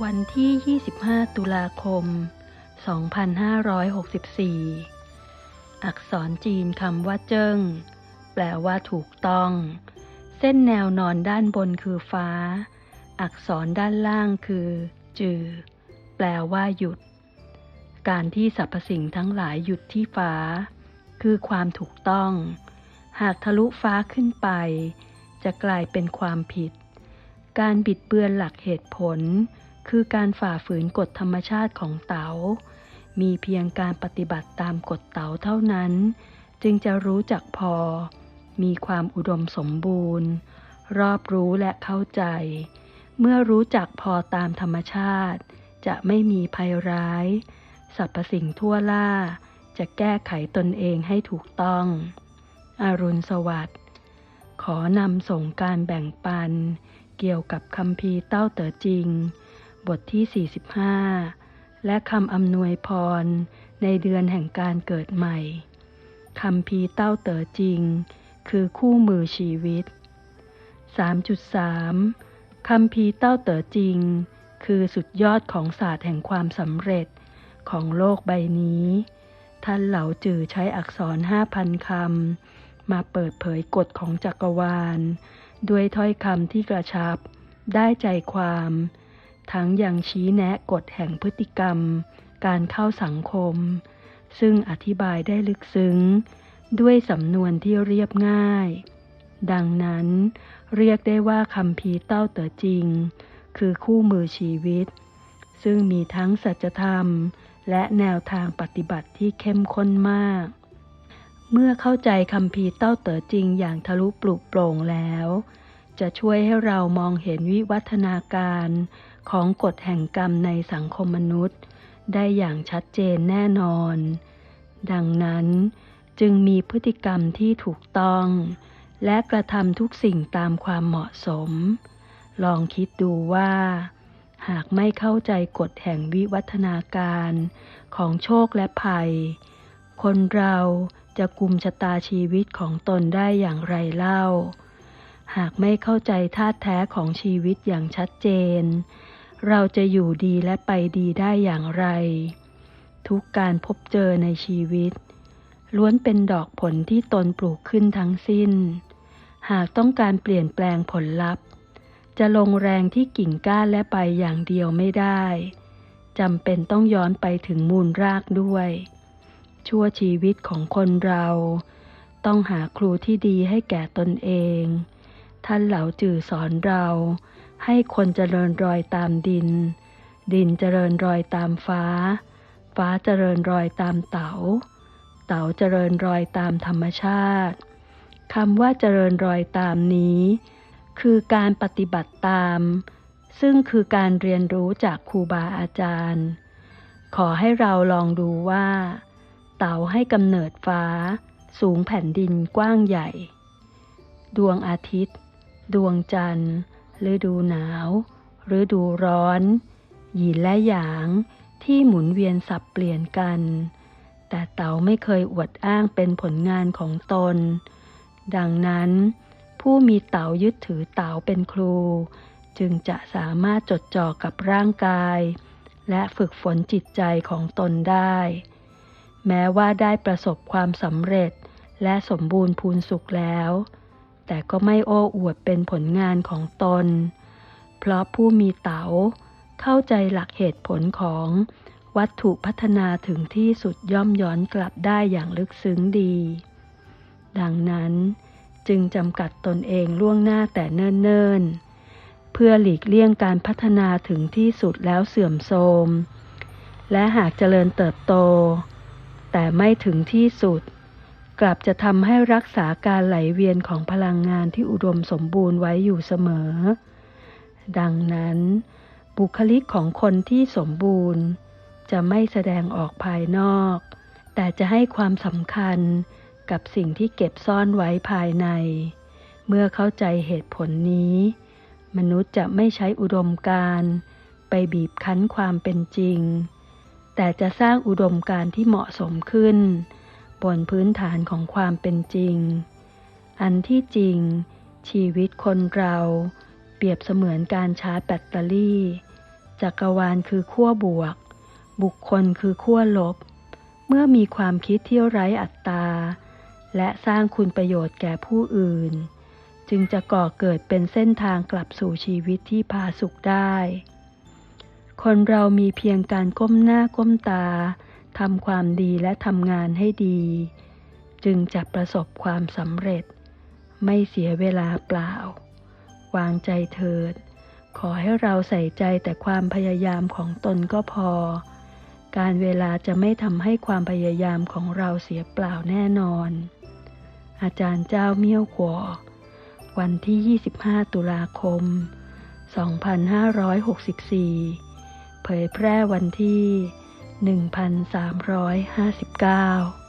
วันที่ 25 ตุลาคม 2564 อักษรจีนคำว่าเจิ้ง แปลว่าถูกต้อง เส้นแนวนอนด้านบนคือฟ้า อักษรด้านล่างคือ จือ แปลว่าหยุด การที่สรรพสิ่งทั้งหลายหยุดที่ฟ้า คือความถูกต้อง หากทะลุฟ้าขึ้นไป จะกลายเป็นความผิด การบิดเบือนหลักเหตุผล คือการฝ่าฝืนกฎธรรมชาติของเต๋า มีเพียงการปฏิบัติตามกฎเต๋าเท่านั้น จึงจะรู้จักพอ มีความอุดมสมบูรณ์ รอบรู้และเข้าใจ เมื่อรู้จักพอตามธรรมชาติ จะไม่มีภัยร้ายสรรพสิ่งทั่วล่า จะแก้ไขตนเองให้ถูกต้อง อรุณสวัสดิ์ ขอนำส่งการแบ่งปัน เกี่ยวกับคำพีเต้าเต๋อจริง บทที่ 45 และคำอำนวยพรในเดือนแห่งการเกิดใหม่คำพีเต้าเต๋อจริง คือคู่มือชีวิต 3.3คำพีเต้าเต๋อจริง คือสุดยอดของศาสตร์แห่งความสำเร็จของโลกใบนี้ ท่านเหล่าจือใช้อักษร 5,000คำมาเปิดเผยกฎของจักรวาล ด้วยถ้อยคำที่กระชับ ได้ใจความ ทั้งยังชี้แนะกฎแห่งพฤติกรรม การเข้าสังคม ซึ่งอธิบายได้ลึกซึ้ง ด้วยสำนวนที่เรียบง่าย ดังนั้น เรียกได้ว่าคำพีเต้าเต๋อจริง คือคู่มือชีวิต ซึ่งมีทั้งสัจธรรม และแนวทางปฏิบัติที่เข้มข้นมาก เมื่อเข้าใจคำพีเต้าเต๋อจริงอย่างทะลุปลุกโปร่งแล้วจะช่วยให้เรามองเห็นวิวัฒนาการ ของกฎแห่งกรรมในสังคมมนุษย์ ได้อย่างชัดเจนแน่นอน ดังนั้นจึงมีพฤติกรรมที่ถูกต้อง และกระทำทุกสิ่งตามความเหมาะสม ลองคิดดูว่า หากไม่เข้าใจกฎแห่งวิวัฒนาการของโชคและภัย คนเราจะกุมชะตาชีวิตของตนได้อย่างไรเล่า หากไม่เข้าใจธาตุแท้ของชีวิตอย่างชัดเจน เราจะอยู่ดีและไปดีได้อย่างไร ทุกการพบเจอในชีวิต ล้วนเป็นดอกผลที่ตนปลูกขึ้นทั้งสิ้น หากต้องการเปลี่ยนแปลงผลลัพธ์ จะลงแรงที่กิ่งก้านและใบอย่างเดียวไม่ได้จำเป็นต้องย้อนไปถึงมูลรากด้วย ชั่วชีวิตของคนเรา ต้องหาครูที่ดีให้แก่ตนเอง ท่านเหล่าจือสอนเรา ให้คนเจริญรอยตามดิน ดินเจริญรอยตามฟ้า ฟ้าเจริญรอยตามเตา๋า เต๋าเจริญรอยตามธรรมชาติคำว่าเจริญรอยตามนี้ คือการปฏิบัติตาม ซึ่งคือการเรียนรู้จากครูบาอาจารย์ ขอให้เราลองดูว่า เต๋าให้กำเนิดฟ้า สูงแผ่นดินกว้างใหญ่ ดวงอาทิตย์ ดวงจันทร์ ฤดูหนาวฤดูร้อน หยินและหยางที่หมุนเวียนสับเปลี่ยนกัน แต่เต๋าไม่เคยอวดอ้างเป็นผลงานของตน ดังนั้น ผู้มีเต๋ายึดถือเต๋าเป็นครู จึงจะสามารถจดจ่อกับร่างกาย และฝึกฝนจิตใจของตนได้ แม้ว่าได้ประสบความสำเร็จและสมบูรณ์พูนสุขแล้ว แต่ก็ไม่โอ้อวดเป็นผลงานของตน เพราะผู้มีเต๋าเข้าใจหลักเหตุผลของวัตถุพัฒนาถึงที่สุดย่อมย้อนกลับได้อย่างลึกซึ้งดี ดังนั้นจึงจำกัดตนเองล่วงหน้าแต่เนิ่นๆ เพื่อหลีกเลี่ยงการพัฒนาถึงที่สุดแล้วเสื่อมโทรม และหากเจริญเติบโต แต่ไม่ถึงที่สุด กลับจะทำให้รักษาการไหลเวียนของพลังงานที่อุดมสมบูรณ์ไว้อยู่เสมอ ดังนั้น บุคลิกของคนที่สมบูรณ์ จะไม่แสดงออกภายนอก แต่จะให้ความสำคัญกับสิ่งที่เก็บซ่อนไว้ภายใน เมื่อเข้าใจเหตุผลนี้ มนุษย์จะไม่ใช้อุดมการณ์ไปบีบคั้นความเป็นจริง แต่จะสร้างอุดมการณ์ที่เหมาะสมขึ้น บนพื้นฐานของความเป็นจริง อันที่จริง ชีวิตคนเราเปรียบเสมือนการชาร์จแบตเตอรี่ จักรวาลคือขั้วบวก บุคคลคือขั้วลบ เมื่อมีความคิดที่ไร้อัตตา และสร้างคุณประโยชน์แก่ผู้อื่น จึงจะก่อเกิดเป็นเส้นทางกลับสู่ชีวิตที่พาสุขได้ คนเรามีเพียงการก้มหน้าก้มตา ทำความดีและทำงานให้ดี จึงจะประสบความสำเร็จ ไม่เสียเวลาเปล่า วางใจเถิด ขอให้เราใส่ใจแต่ความพยายามของตนก็พอ การเวลาจะไม่ทำให้ความพยายามของเราเสียเปล่าแน่นอน อาจารย์เจ้าเมี่ยวกัววันที่ 25 ตุลาคม 2564 เผยแพร่วันที่ 1359